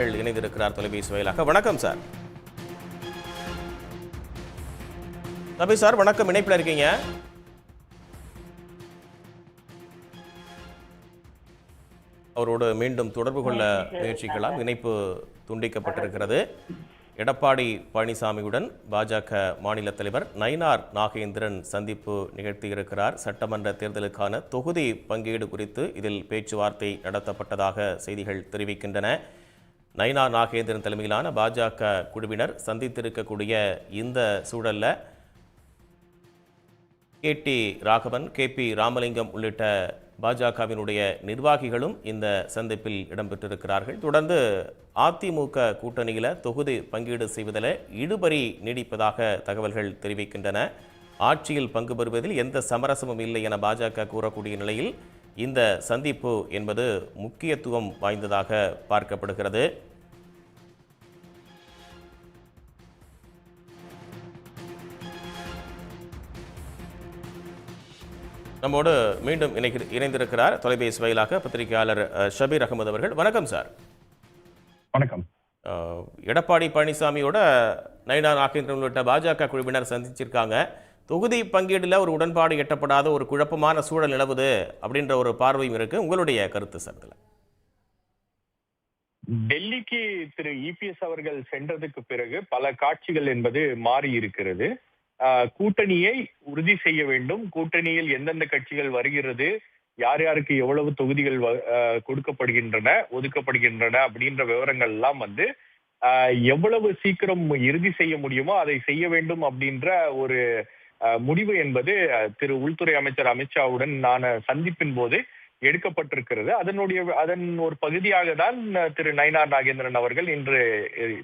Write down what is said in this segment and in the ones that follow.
இணைந்திருக்கிறார் தொலைபேசி வாயிலாக. வணக்கம் சார். தபி சார் வணக்கம். இணைப்பில் இருக்கீங்க? அவரோடு மீண்டும் தொடர்பு கொள்ள முயற்சிக்கலாம். இணைப்பு துண்டிக்கப்பட்டிருக்கிறது. எடப்பாடி பழனிசாமியுடன் பாஜக மாநில தலைவர் நயினார் நாகேந்திரன் சந்திப்பு நிகழ்த்தியிருக்கிறார். சட்டமன்ற தேர்தலுக்கான தொகுதி பங்கீடு குறித்து இதில் பேச்சுவார்த்தை நடத்தப்பட்டதாக செய்திகள் தெரிவிக்கின்றன. நயினா நாகேந்திரன் தலைமையிலான பாஜக குழுவினர் சந்தித்திருக்கக்கூடிய இந்த சூழல்ல K T Raghavan K P Ramalingam உள்ளிட்ட பாஜகவினுடைய நிர்வாகிகளும் இந்த சந்திப்பில் இடம்பெற்றிருக்கிறார்கள். தொடர்ந்து அதிமுக கூட்டணியில் தொகுதி பங்கீடு செய்வதில் இழுபறி நீடிப்பதாக தகவல்கள் தெரிவிக்கின்றன. ஆட்சியில் பங்கு பெறுவதில் எந்த சமரசமும் இல்லை என பாஜக கூறக்கூடிய நிலையில் இந்த சந்திப்பு என்பது முக்கியத்துவம் வாய்ந்ததாக பார்க்கப்படுகிறது. நம்மோடு மீண்டும் இணைக்கு இணைந்திருக்கிறார் தொலைபேசி வாயிலாக பத்திரிகையாளர் ஷபீர் அகமது அவர்கள். வணக்கம் சார். வணக்கம். எடப்பாடி பழனிசாமியோட நயினா நாகேந்திரன் உள்ளிட்ட பாஜக குழுவினர் சந்திச்சிருக்காங்க. தொகுதி பங்கீடுல ஒரு உடன்பாடு எட்டப்படாத ஒரு குழப்பமான சூழல் நிலவுது அப்படின்ற ஒரு பார்வையும் இருக்கு. உங்களுடைய கருத்து சார் இதுல? டெல்லிக்கு திரு இபிஎஸ் அவர்கள் சென்றதுக்கு பிறகு பல காட்சிகள் என்பது மாறி இருக்கிறது கூட்டணியை உறுதி செய்ய வேண்டும். கூட்டணியில் எந்தெந்த கட்சிகள் வருகிறது யார் யாருக்கு எவ்வளவு தொகுதிகள் கொடுக்கப்படுகின்றன ஒதுக்கப்படுகின்றன அப்படின்ற விவரங்கள் எல்லாம் வந்து ஆஹ் எவ்வளவு சீக்கிரம் இறுதி செய்ய முடியுமோ அதை செய்ய வேண்டும் அப்படின்ற ஒரு முடிவு என்பது திரு உள்துறை அமைச்சர் அமித்ஷாவுடன் நான் சந்திப்பின் போது எடுக்கப்பட்டிருக்கிறது. அதனுடைய அதன் ஒரு பகுதியாக தான் திரு நயினார் நாகேந்திரன் அவர்கள் இன்று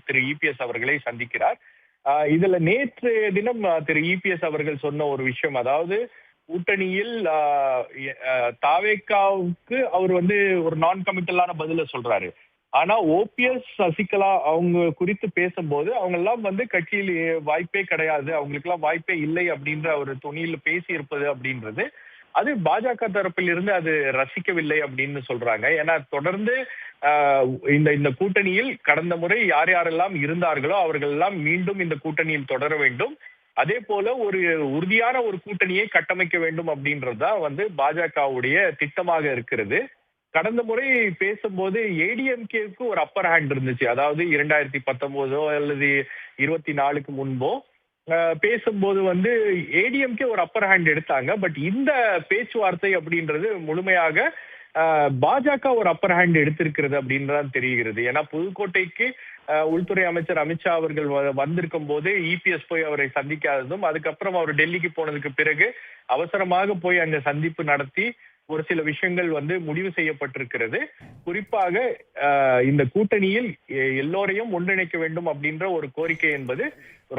திரு இபிஎஸ் அவர்களை சந்திக்கிறார். இதுல நேற்று தினம் திரு இபிஎஸ் அவர்கள் சொன்ன ஒரு விஷயம் அதாவது கூட்டணியில் தாவேக்காவுக்கு அவர் வந்து ஒரு நான் கமிட்டலான பதில சொல்றாரு. ஆனா ஓபிஎஸ் சசிகலா அவங்க குறித்து பேசும்போது அவங்க எல்லாம் வந்து கட்சியில் வாய்ப்பே கிடையாது அவங்களுக்கு எல்லாம் வாய்ப்பே இல்லை அப்படின்ற ஒரு துணியில் பேசி இருப்பது அப்படின்றது அது பாஜக தரப்பில் இருந்து அது ரசிக்கவில்லை அப்படின்னு சொல்றாங்க. ஏன்னா தொடர்ந்து ஆஹ், இந்த இந்த கூட்டணியில் கடந்த முறை யார் யாரெல்லாம் இருந்தார்களோ அவர்கள் எல்லாம் மீண்டும் இந்த கூட்டணியில் தொடர வேண்டும். அதே போல ஒரு உறுதியான ஒரு கூட்டணியை கட்டமைக்க வேண்டும் அப்படின்றதுதான் வந்து பாஜகவுடைய திட்டமாக இருக்கிறது. கடந்த முறை பேசும்போது ஏடிஎம்கேக்கு ஒரு அப்பர் ஹேண்ட் இருந்துச்சு. அதாவது இரண்டாயிரத்தி பத்தொன்பதோ அல்லது இருபத்தி நாலுக்கு முன்போ பேசும்போது வந்து ஏடிஎம்கே ஒரு அப்பர் ஹேண்ட் எடுத்தாங்க. பட் இந்த பேச்சுவார்த்தை அப்படின்றது முழுமையாக அஹ், பாஜக ஒரு அப்பர் ஹேண்ட் எடுத்திருக்கிறது அப்படின்றதான் தெரிகிறது. ஏன்னா புதுக்கோட்டைக்கு உள்துறை அமைச்சர் அமித்ஷா அவர்கள் வ- வந்திருக்கும் போது இபிஎஸ் போய் அவரை சந்திக்காததும் அதுக்கப்புறம் அவர் டெல்லிக்கு போனதுக்கு பிறகு அவசரமாக போய் அங்க சந்திப்பு நடத்தி ஒரு சில விஷயங்கள் வந்து முடிவு செய்யப்பட்டிருக்கிறது. குறிப்பாக இந்த கூட்டணியில் எல்லோரையும் ஒன்றிணைக்க வேண்டும் அப்படின்ற ஒரு கோரிக்கை என்பது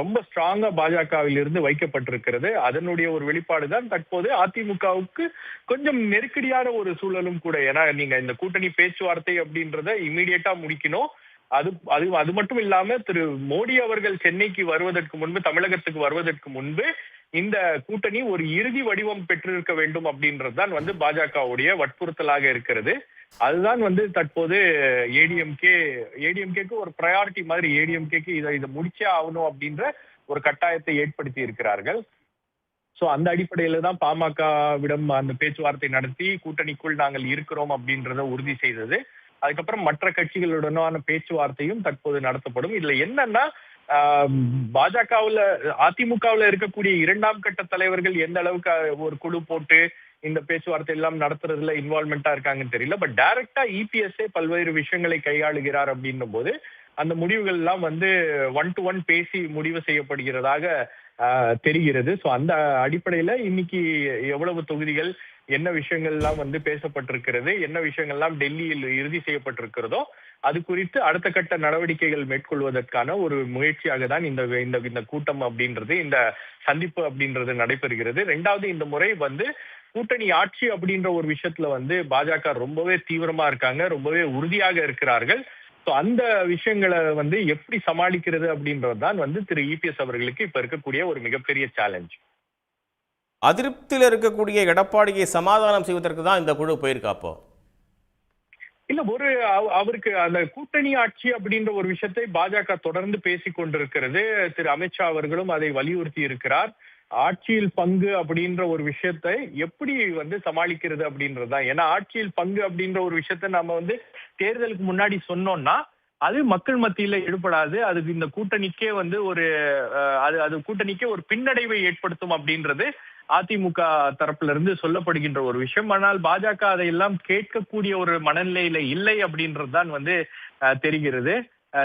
ரொம்ப ஸ்ட்ராங்கா பாஜகவில் இருந்து வைக்கப்பட்டிருக்கிறது. அதனுடைய ஒரு வெளிப்பாடு தான் தற்போது அதிமுகவுக்கு கொஞ்சம் நெருக்கடியான ஒரு சூழலும் கூட. ஏன்னா நீங்க இந்த கூட்டணி பேச்சுவார்த்தை அப்படின்றத இமீடியட்டா முடிக்கணும். அது அது அது மட்டும் இல்லாம திரு மோடி அவர்கள் சென்னைக்கு வருவதற்கு முன்பு தமிழகத்துக்கு வருவதற்கு முன்பு இந்த கூட்டணி ஒரு இறுதி வடிவம் பெற்றிருக்க வேண்டும் அப்படின்றதுதான் வந்து பாஜகவுடைய வற்புறுத்தலாக இருக்கிறது. அதுதான் வந்து தற்போது ஏடிஎம்கே ஏடிஎம்கேக்கு ஒரு ப்ரையாரிட்டி மாதிரி ஏடிஎம்கேக்கு இதை இதை முடிச்சே ஆகணும் அப்படின்ற ஒரு கட்டாயத்தை ஏற்படுத்தி இருக்கிறார்கள். சோ அந்த அடிப்படையில தான் பாமகவிடம் அந்த பேச்சுவார்த்தை நடத்தி கூட்டணிக்குள் நாங்கள் இருக்கிறோம் அப்படின்றத உறுதி செய்தது. அதுக்கப்புறம் மற்ற கட்சிகளுடனான பேச்சுவார்த்தையும் தற்போது நடத்தப்படும். இதுல என்னன்னா பாஜகவுல அதிமுகவுல இருக்கக்கூடிய இரண்டாம் கட்ட தலைவர்கள் எந்த அளவுக்கு ஒரு குழு போட்டு இந்த பேச்சுவார்த்தை எல்லாம் நடத்துறதுல இன்வால்மெண்டா இருக்காங்கன்னு தெரியல. பட் டைரக்டா இபிஎஸ்ஏ பல்வேறு விஷயங்களை கையாளுகிறார் அப்படின்னும் போது அந்த முடிவுகள் எல்லாம் வந்து ஒன் டு ஒன் பேசி முடிவு செய்யப்படுகிறதாக ஆஹ், தெரிகிறது. சோ அந்த அடிப்படையில இன்னைக்கு எவ்வளவு தொகுதிகள் என்ன விஷயங்கள் எல்லாம் வந்து பேசப்பட்டிருக்கிறது என்ன விஷயங்கள் எல்லாம் டெல்லியில் இறுதி செய்யப்பட்டிருக்கிறதோ அது குறித்து அடுத்த கட்ட நடவடிக்கைகள் மேற்கொள்வதற்கான ஒரு முயற்சியாக தான் இந்த இந்த இந்த கூட்டம் அப்படின்றது இந்த சந்திப்பு அப்படின்றது நடைபெறுகிறது. ரெண்டாவது இந்த முறை வந்து கூட்டணி ஆட்சி அப்படின்ற ஒரு விஷயத்துல வந்து பாஜக ரொம்பவே தீவிரமா இருக்காங்க ரொம்பவே உறுதியாக இருக்கிறார்கள். ஸோ அந்த விஷயங்களை வந்து எப்படி சமாளிக்கிறது அப்படின்றது தான் வந்து திரு இபிஎஸ் அவர்களுக்கு இப்ப இருக்கக்கூடிய ஒரு மிகப்பெரிய சேலஞ்ச் அதிருப்தியில் இருக்கக்கூடிய எடப்பாடியை சமாதானம் செய்வதற்கு தான் இந்த குழு போயிருக்காப்போ இல்ல ஒரு அவருக்கு அந்த கூட்டணி ஆட்சி அப்படின்ற ஒரு விஷயத்தை பாஜக தொடர்ந்து பேசிக் கொண்டிருக்கிறது. திரு அமித்ஷா அவர்களும் அதை வலியுறுத்தி இருக்கிறார். ஆட்சியில் பங்கு அப்படின்ற ஒரு விஷயத்தை எப்படி வந்து சமாளிக்கிறது அப்படின்றதுதான் ஏன்னா ஆட்சியில் பங்கு அப்படின்ற ஒரு விஷயத்தை நம்ம வந்து தேர்தலுக்கு முன்னாடி சொன்னோம்னா அது மக்கள் மத்தியில ஈடுபடாது. அதுக்கு இந்த கூட்டணிக்கே வந்து ஒரு அது அது கூட்டணிக்கே ஒரு பின்னடைவை ஏற்படுத்தும் அப்படின்றது அதிமுக தரப்புல இருந்து சொல்லப்படுகின்ற ஒரு விஷயம். ஆனால் பாஜக அதையெல்லாம் கேட்கக்கூடிய ஒரு மனநிலையில இல்லை அப்படின்றதுதான் வந்து தெரிகிறது.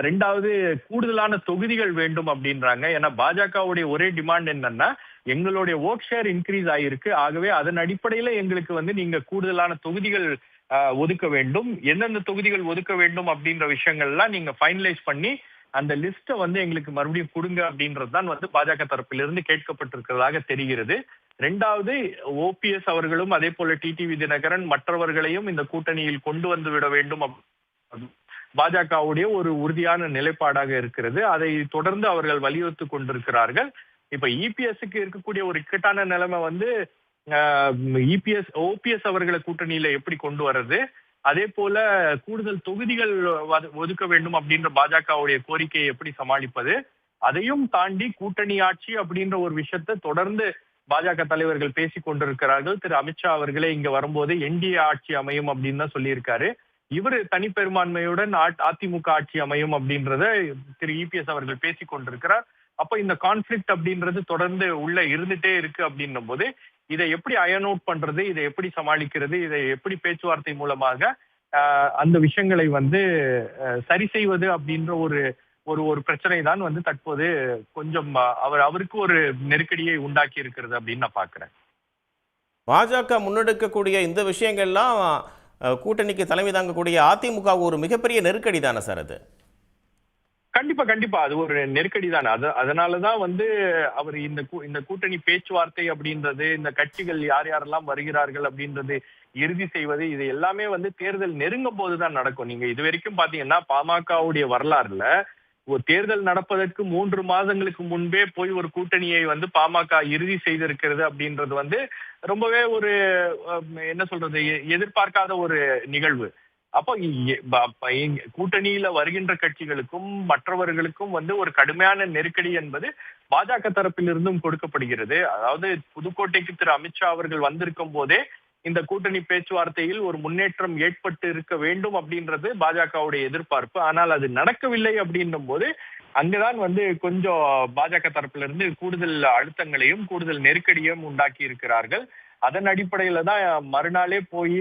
ரெண்டாவது கூடுதலான தொகுதிகள் வேண்டும் அப்படின்றாங்க. ஏன்னா பாஜகவுடைய ஒரே டிமாண்ட் என்னன்னா எங்களுடைய ஓட் ஷேர் இன்க்ரீஸ் ஆகியிருக்கு. ஆகவே அதன் அடிப்படையில எங்களுக்கு வந்து நீங்க கூடுதலான தொகுதிகள் ஒதுக்க வேண்டும். எந்தெந்த தொகுதிகள் ஒதுக்க வேண்டும் அப்படின்ற விஷயங்கள்லாம் நீங்க ஃபைனலைஸ் பண்ணி அந்த லிஸ்ட்டை வந்து எங்களுக்கு மறுபடியும் கொடுங்க அப்படின்றது தான் வந்து பாஜக தரப்பிலிருந்து கேட்கப்பட்டிருக்கிறதாக தெரிகிறது. ரெண்டாவது ஓபிஎஸ் அவர்களும் அதே போல டிடிவி தினகரன் மற்றவர்களையும் இந்த கூட்டணியில் கொண்டு வந்து விட வேண்டும் பாஜகவுடைய ஒரு உறுதியான நிலைப்பாடாக இருக்கிறது. அதை தொடர்ந்து அவர்கள் வலியுறுத்தி கொண்டிருக்கிறார்கள். இப்ப இபிஎஸ்க்கு இருக்கக்கூடிய ஒரு இக்கட்டான நிலைமை வந்து இபிஎஸ் ஓபிஎஸ் அவர்களை கூட்டணியில எப்படி கொண்டு வர்றது? அதே போல கூடுதல் தொகுதிகள் ஒதுக்க வேண்டும் அப்படின்ற பாஜகவுடைய கோரிக்கையை எப்படி சமாளிப்பது? அதையும் தாண்டி கூட்டணி ஆட்சி அப்படின்ற ஒரு விஷயத்தை தொடர்ந்து பாஜக தலைவர்கள் பேசிக் கொண்டிருக்கிறார்கள். திரு அமித்ஷா அவர்களே இங்க வரும்போது என்டிஏ ஆட்சி அமையும் அப்படின்னு தான் சொல்லியிருக்காரு. இவர் தனிப்பெரும்பான்மையுடன் அதிமுக ஆட்சி அமையும் அப்படின்றத திரு இபிஎஸ் அவர்கள் பேசிக் கொண்டிருக்கிறார். அப்ப இந்த கான்ஃபிளிக்ட் அப்படின்றது தொடர்ந்து உள்ள இருந்துட்டே இருக்கு அப்படின்னும் போது இதை எப்படி அயன் அவுட் பண்றது இதை எப்படி சமாளிக்கிறது இதை எப்படி பேச்சுவார்த்தை மூலமாக ஆஹ், அந்த விஷயங்களை வந்து சரி செய்வது அப்படின்ற ஒரு ஒரு ஒரு பிரச்சனை தான் வந்து தற்போது கொஞ்சம் அவர் அவருக்கு ஒரு நெருக்கடியை உண்டாக்கி இருக்கிறது அப்படின்னு நான் பாக்குறேன். பாஜக முன்னெடுக்கக்கூடிய இந்த விஷயங்கள்லாம் கூட்டணிக்கு தலைமை தாங்கக்கூடிய அதிமுக ஒரு மிகப்பெரிய நெருக்கடி தானே சார் அது? கண்டிப்பா கண்டிப்பா. அது ஒரு நெருக்கடி தான். அது அதனாலதான் வந்து அவர் இந்த இந்த கூட்டணி பேச்சுவார்த்தை அப்படின்றது இந்த கட்சிகள் யார் யாரெல்லாம் வருகிறார்கள் அப்படின்றது இறுதி செய்வது இது எல்லாமே வந்து தேர்தல் நெருங்கும் போதுதான் நடக்கும். நீங்க இது வரைக்கும் பாத்தீங்கன்னா பாமகவுடைய வரலாறுல ஒரு தேர்தல் நடப்பதற்கு மூன்று மாதங்களுக்கு முன்பே போய் ஒரு கூட்டணியை வந்து பாமக இறுதி செய்திருக்கிறது அப்படின்றது வந்து ரொம்பவே ஒரு என்ன சொல்றது எதிர்பார்க்காத ஒரு நிகழ்வு. அப்போ கூட்டணியில வருகின்ற கட்சிகளுக்கும் மற்றவர்களுக்கும் வந்து ஒரு கடுமையான நெருக்கடி என்பது பாஜக தரப்பிலிருந்தும் கொடுக்கப்படுகிறது. அதாவது புதுக்கோட்டைக்கு திரு அமித்ஷா அவர்கள் வந்திருக்கும் போதே இந்த கூட்டணி பேச்சுவார்த்தையில் ஒரு முன்னேற்றம் ஏற்பட்டு இருக்க வேண்டும் அப்படின்றது பாஜகவுடைய எதிர்பார்ப்பு. ஆனால் அது நடக்கவில்லை அப்படின்னும் போது அங்கதான் வந்து கொஞ்சம் பாஜக தரப்பிலிருந்து இருந்து கூடுதல் அழுத்தங்களையும் கூடுதல் நெருக்கடியும் உண்டாக்கி இருக்கிறார்கள். அதன் அடிப்படையில தான் மறுநாளே போய்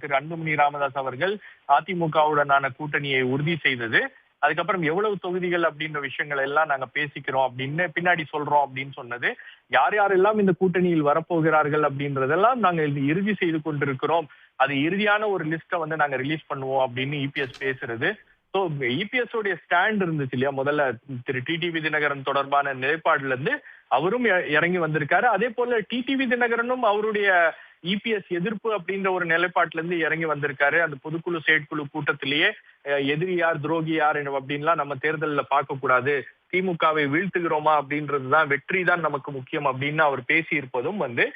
திரு அன்புமணி ராமதாஸ் அவர்கள் அதிமுகவுடனான கூட்டணியை உறுதி செய்தது. அதுக்கப்புறம் எவ்வளவு தொகுதிகள் அப்படின்ற விஷயங்கள் எல்லாம் நாங்க பேசிக்கிறோம் அப்படின்னு பின்னாடி சொல்றோம் அப்படின்னு சொன்னது. யார் யாரெல்லாம் இந்த கூட்டணியில் வரப்போகிறார்கள் அப்படின்றதெல்லாம் நாங்க இறுதி செய்து கொண்டிருக்கிறோம். அது இறுதியான ஒரு லிஸ்ட்டை வந்து நாங்க ரிலீஸ் பண்ணுவோம் அப்படின்னு இபிஎஸ் பேசுறது. ஸோ இபிஎஸ் உடைய ஸ்டாண்ட் இருந்துச்சு இல்லையா? முதல்ல திரு டிடிவி தினகரன் தொடர்பான நிலைப்பாடுல இருந்து அவரும் இறங்கி வந்திருக்காரு. அதே போல டிடிவி தினகரனும் அவருடைய இபிஎஸ் எதிர்ப்பு அப்படின்ற ஒரு நிலைப்பாட்டுல இருந்து இறங்கி வந்திருக்காரு. அந்த பொதுக்குழு செயற்குழு கூட்டத்திலேயே எதிரி யார் துரோகி யார் அப்படின்லாம் நம்ம தேர்தலில் பார்க்கக்கூடாது. திமுகவை வீழ்த்துகிறோமா அப்படின்றதுதான் வெற்றி தான் நமக்கு முக்கியம் அப்படின்னு அவர் பேசி இருப்பதும் வந்து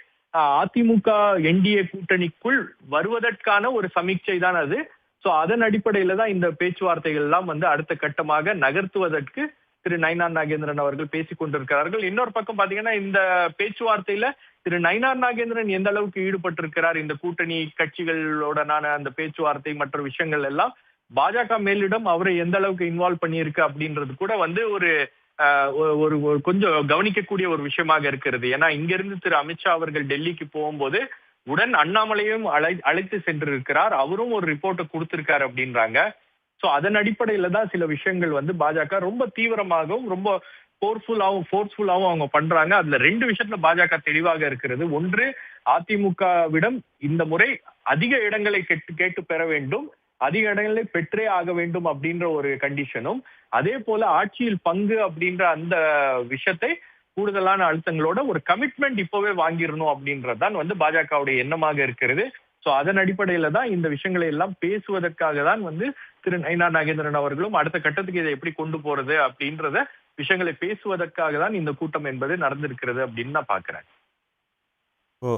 அதிமுக என்டிஏ கூட்டணிக்குள் வருவதற்கான ஒரு சமீட்சை தான் அது. சோ அதன் அடிப்படையில தான் இந்த பேச்சுவார்த்தைகள் எல்லாம் வந்து அடுத்த கட்டமாக நகர்த்துவதற்கு திரு நயனா நாகேந்திரன் அவர்கள் பேசிக் கொண்டிருக்கிறார்கள் இன்னொரு பக்கம் பாத்தீங்கன்னா இந்த பேச்சுவார்த்தையில திரு நயினார் நாகேந்திரன் எந்த அளவுக்கு ஈடுபட்டிருக்கிறார்? இந்த கூட்டணி கட்சிகளோடனான அந்த பேச்சுவார்த்தை மற்ற விஷயங்கள் எல்லாம் பாஜக மேலிடம் அவரை எந்த அளவுக்கு இன்வால்வ் பண்ணியிருக்கு அப்படின்றது கூட வந்து ஒரு ஒரு- கொஞ்சம் கவனிக்கக்கூடிய ஒரு விஷயமாக இருக்கிறது. ஏன்னா இங்கிருந்து திரு அமித்ஷா அவர்கள் டெல்லிக்கு போகும்போது உடன் அண்ணாமலையும் அழை அழைத்து சென்றிருக்கிறார். அவரும் ஒரு ரிப்போர்ட்டை கொடுத்திருக்காரு அப்படின்றாங்க. சோ அதன் அடிப்படையில தான் சில விஷயங்கள் வந்து பாஜக ரொம்ப தீவிரமாகவும் ரொம்ப ஃபோர்ஸ்ஃபுல்லாகவும் ஃபோர்ஸ்ஃபுல்லாகவும் அவங்க பண்றாங்க. அதுல ரெண்டு விஷயத்துல பாஜக தெளிவாக இருக்கிறது. ஒன்று அதிமுகவிடம் இந்த முறை அதிக இடங்களை கேட்டு கேட்டு பெற வேண்டும். அதிக இடங்களை பெற்றே ஆக வேண்டும் அப்படின்ற ஒரு கண்டிஷனும் அதே போல ஆட்சியில் பங்கு அப்படின்ற அந்த விஷயத்தை கூடுதலான அழுத்தங்களோட ஒரு கமிட்மெண்ட் இப்பவே வாங்கிடணும் அப்படின்றதுதான் வந்து பாஜகவுடைய எண்ணமாக இருக்கிறது. சோ அதன் அடிப்படையில தான் இந்த விஷயங்களை எல்லாம் பேசுவதற்காக தான் வந்து திரு நயினா நாகேந்திரன் அவர்களும் அடுத்த கட்டத்துக்கு இதை எப்படி கொண்டு போறது அப்படின்றத விஷயங்களை பேசுவதற்காக தான் இந்த கூட்டம் என்பது நடந்திருக்கிறது அப்படின்னு நான் பாக்குறேன் ஓ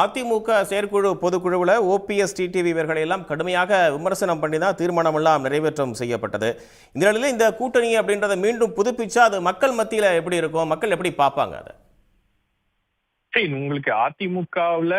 அதிமுக செயற்குழு பொதுக்குழுவில் ஓபிஎஸ் டிடிவி இவர்களை எல்லாம் கடுமையாக விமர்சனம் பண்ணி தான் தீர்மானம் எல்லாம் நிறைவேற்றம் செய்யப்பட்டது. இந்த நிலையில் இந்த கூட்டணி அப்படின்றத மீண்டும் புதுப்பிச்சா அது மக்கள் மத்தியில் எப்படி இருக்கும்? மக்கள் எப்படி பார்ப்பாங்க அதை? சரி உங்களுக்கு அதிமுகவுல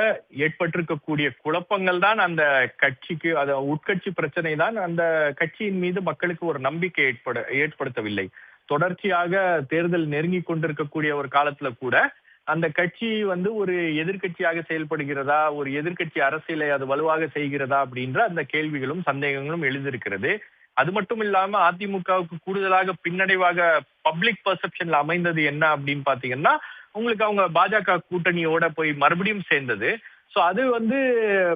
ஏற்பட்டிருக்கக்கூடிய குழப்பங்கள் தான் அந்த கட்சிக்கு அது உட்கட்சி பிரச்சனை தான் அந்த கட்சியின் மீது மக்களுக்கு ஒரு நம்பிக்கை ஏற்பட ஏற்படுத்தவில்லை. தொடர்ச்சியாக தேர்தல் நெருங்கி கொண்டிருக்கக்கூடிய ஒரு காலத்துல கூட அந்த கட்சி வந்து ஒரு எதிர்க்கட்சியாக செயல்படுகிறதா ஒரு எதிர்க்கட்சி அரசியலை அது வலுவாக செய்கிறதா அப்படின்ற அந்த கேள்விகளும் சந்தேகங்களும் எழுந்திருக்கிறது. அது மட்டும் இல்லாம அதிமுகவுக்கு கூடுதலாக பின்னடைவாக பப்ளிக் பர்செப்ஷன்ல அமைந்தது என்ன அப்படின்னு பாத்தீங்கன்னா உங்களுக்கு அவங்க பாஜக கூட்டணியோட போய் மறுபடியும் சேர்ந்தது. சோ அது வந்து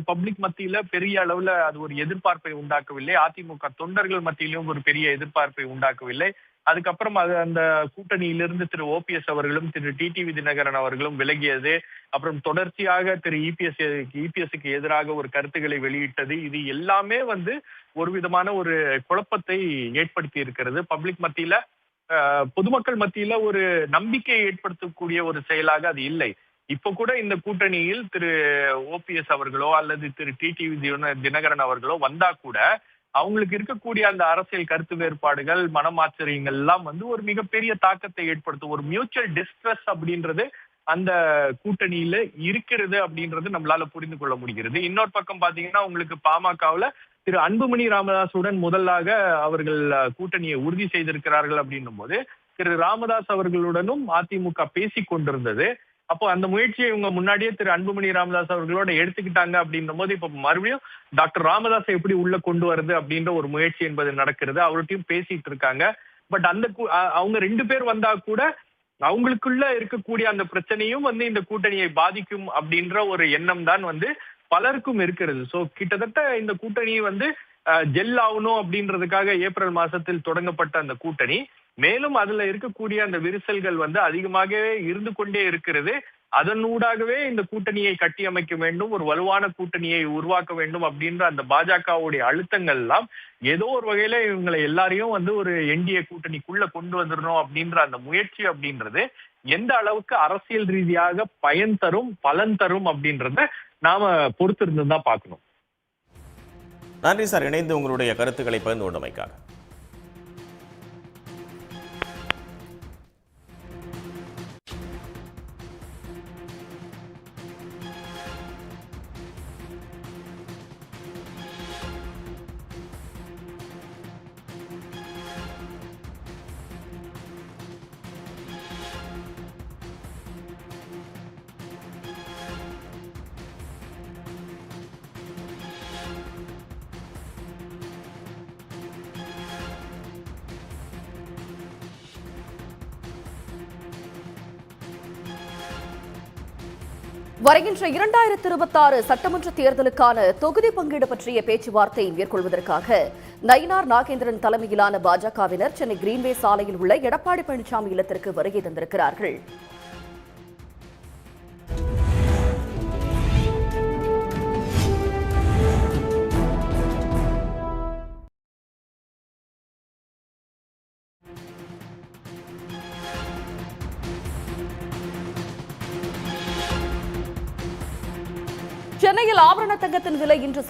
பப்ளிக் மத்தியில பெரிய அளவுல அது ஒரு எதிர்பார்ப்பை உண்டாக்கவில்லை. அதிமுக தொண்டர்கள் மத்தியிலும் ஒரு பெரிய எதிர்பார்ப்பை உண்டாக்கவில்லை. அதுக்கப்புறம் அது அந்த கூட்டணியிலிருந்து திரு ஓபிஎஸ் அவர்களும் திரு டிடிவி தினகரன் அவர்களும் விலகியது. அப்புறம் தொடர்ச்சியாக திரு இபிஎஸ் இபிஎஸ்க்கு எதிராக ஒரு கருத்துக்களை வெளியிட்டது. இது எல்லாமே வந்து ஒரு விதமான ஒரு குழப்பத்தை ஏற்படுத்தி இருக்கிறது. பப்ளிக் மத்தியில பொதுமக்கள் மத்தியில ஒரு நம்பிக்கையை ஏற்படுத்தக்கூடிய ஒரு செயலாக அது இல்லை. இப்ப கூட இந்த கூட்டணியில் திரு ஓபிஎஸ் அவர்களோ அல்லது திரு டிடிவி தினகரன் அவர்களோ வந்தா கூட அவங்களுக்கு இருக்கக்கூடிய அந்த அரசியல் கருத்து வேறுபாடுகள் மனமாச்சரியங்கள் எல்லாம் வந்து ஒரு மிகப்பெரிய தாக்கத்தை ஏற்படுத்தும். ஒரு மியூச்சுவல் டிஸ்ட்ரெஸ் அப்படின்றது அந்த கூட்டணியில இருக்கிறது அப்படின்றது நம்மளால புரிந்து கொள்ள முடிகிறது. இன்னொரு பக்கம் பாத்தீங்கன்னா உங்களுக்கு பாமகவுல திரு அன்புமணி ராமதாசுடன் முதலாக அவர்கள் கூட்டணியை உறுதி செய்திருக்கிறார்கள் அப்படின்னும் போது திரு ராமதாஸ் அவர்களுடனும் அதிமுக பேசிக் கொண்டிருந்தது. அப்போ அந்த முயற்சியை இவங்க முன்னாடியே திரு அன்புமணி ராமதாஸ் அவர்களோட எடுத்துக்கிட்டாங்க அப்படின்னும் போது இப்ப மறுபடியும் டாக்டர் ராமதாஸை எப்படி உள்ள கொண்டு வருது அப்படின்ற ஒரு முயற்சி என்பது நடக்கிறது. அவர்கிட்டயும் பேசிட்டு இருக்காங்க. பட் அந்த அவங்க ரெண்டு பேர் வந்தா கூட அவங்களுக்குள்ள இருக்கக்கூடிய அந்த பிரச்சனையும் வந்து இந்த கூட்டணியை பாதிக்கும் அப்படின்ற ஒரு எண்ணம் தான் வந்து பலருக்கும் இருக்கிறது. சோ கிட்டத்தட்ட இந்த கூட்டணி வந்து ஜெல் ஆகணும் அப்படின்றதுக்காக ஏப்ரல் மாசத்தில் தொடங்கப்பட்ட அந்த கூட்டணி. மேலும் அதுல இருக்கக்கூடிய அந்த விரிசல்கள் வந்து அதிகமாகவே இருந்து கொண்டே இருக்கிறது. அதனூடாகவே இந்த கூட்டணியை கட்டியமைக்க வேண்டும் ஒரு வலுவான கூட்டணியை உருவாக்க வேண்டும் அப்படின்ற அந்த பாஜகவுடைய அழுத்தங்கள் எல்லாம் ஏதோ ஒரு வகையில இவங்களை எல்லாரையும் வந்து ஒரு என்டிஏ கூட்டணிக்குள்ள கொண்டு வந்துடணும் அப்படின்ற அந்த முயற்சி அப்படின்றது எந்த அளவுக்கு அரசியல் ரீதியாக பயன் தரும் பலன் தரும் அப்படின்றத நாம பொறுத்திருந்து தான் பார்க்கணும். நன்றி சார். இணைந்து உங்களுடைய கருத்துக்களை பகிர்ந்து கொண்டமைக்காக. வருகின்ற இரண்டாயிரத்தி இருபத்தாறு சட்டமன்ற தேர்தலுக்கான தொகுதி பங்கீடு பற்றிய பேச்சுவார்த்தை மேற்கொள்வதற்காக நயினார் நாகேந்திரன் தலைமையிலான பாஜகவினர் சென்னை கிரீன்வே சாலையில் உள்ள எடப்பாடி பழனிசாமி இல்லத்திற்கு வருகை தந்திருக்கிறார்கள். சென்னையில் தங்கத்தின் விலை இன்று